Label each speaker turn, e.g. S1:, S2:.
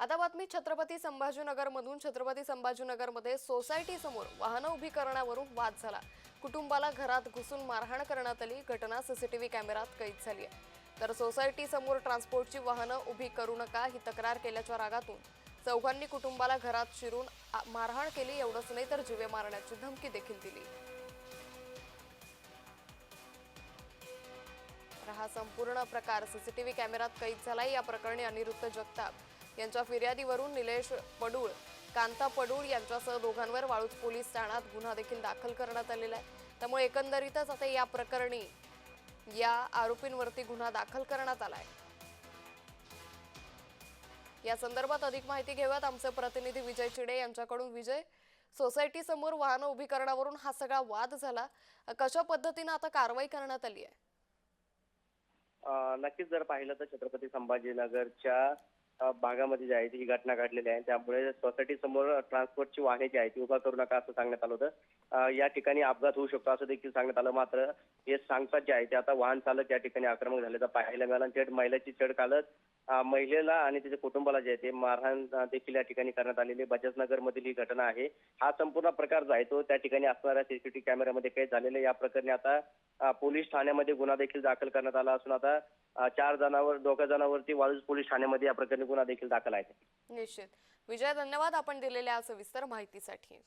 S1: आता बातमी छत्रपती संभाजीनगरमधून. छत्रपती संभाजीनगरमध्ये सोसायटी समोर वाहनं उभी करण्यावरून वाद झाला. कुटुंबाला घरात घुसून मारहाण करण्यात आली. घटना सीसीटीव्ही कॅमेऱ्यात कैद झाली आहे. तर सोसायटी समोर ट्रान्सपोर्टची वाहनं उभी करू नका ही तक्रार केल्याच्या रागातून चौघांनी कुटुंबाला घरात शिरून मारहाण केली एवढंच नाही तर जीवे मारण्याची धमकी देखील दिली. हा संपूर्ण प्रकार सीसीटीव्ही कॅमेऱ्यात कैद झालाय. या प्रकरणी अनिरुद्ध जगताप यांच्या फिर्यादीवरून निलेश पडूळ कांता पडूळ यांच्यासह दोघांवर वाळूज पोलीस ठाण्यात गुन्हा देखील दाखल करण्यात आलेला आहे. त्यामुळे एकंदरीतच आता या प्रकरणी या आरोपींवरती गुन्हा दाखल करण्यात आलाय या संदर्भात अधिक माहिती घेऊयात. आमचे प्रतिनिधी विजय चिडे यांच्याकडून. विजय सोसायटी समोर वाहनं उभी करण्यावरून हा सगळा वाद झाला. कशा पद्धतीनं आता कारवाई करण्यात आली आहे?
S2: नक्कीच जर पाहिलं तर छत्रपती संभाजीनगरच्या भागामध्ये जी आहे ती ही घटना घडलेली आहे. त्यामुळे सोसायटी समोर ट्रान्सपोर्टची वाहने जी आहे ती उभा करू नका असं सांगण्यात आलं होतं. या ठिकाणी अपघात होऊ शकतो असं देखील सांगण्यात आलं. मात्र हे सांगतात जे आहे ते आता वाहन चालक या ठिकाणी आक्रमक झाल्याचं पाहायला मिळालं थेट महिलेची चढ कालत महिलेला आणि तिच्या कुटुंबाला जे आहे ते मारहाण देखील या ठिकाणी करण्यात आलेली आहे. बजाजनगर मधील ही घटना आहे. हा संपूर्ण प्रकार जो आहे तो त्या ठिकाणी असणाऱ्या सीसीटीव्ही कॅमेऱ्यामध्ये काही झालेलं आहे. या प्रकरणी आता पोलीस ठाण्यामध्ये गुन्हा देखील दाखल करण्यात आला असून आता चार जणांवर दोघा जणांवरती वाळूज पोलीस ठाण्यामध्ये या प्रकरणी गुन्हा देखील दाखल आहे.
S1: निश्चित. विजय धन्यवाद आपण दिलेल्या सविस्तर माहितीसाठी.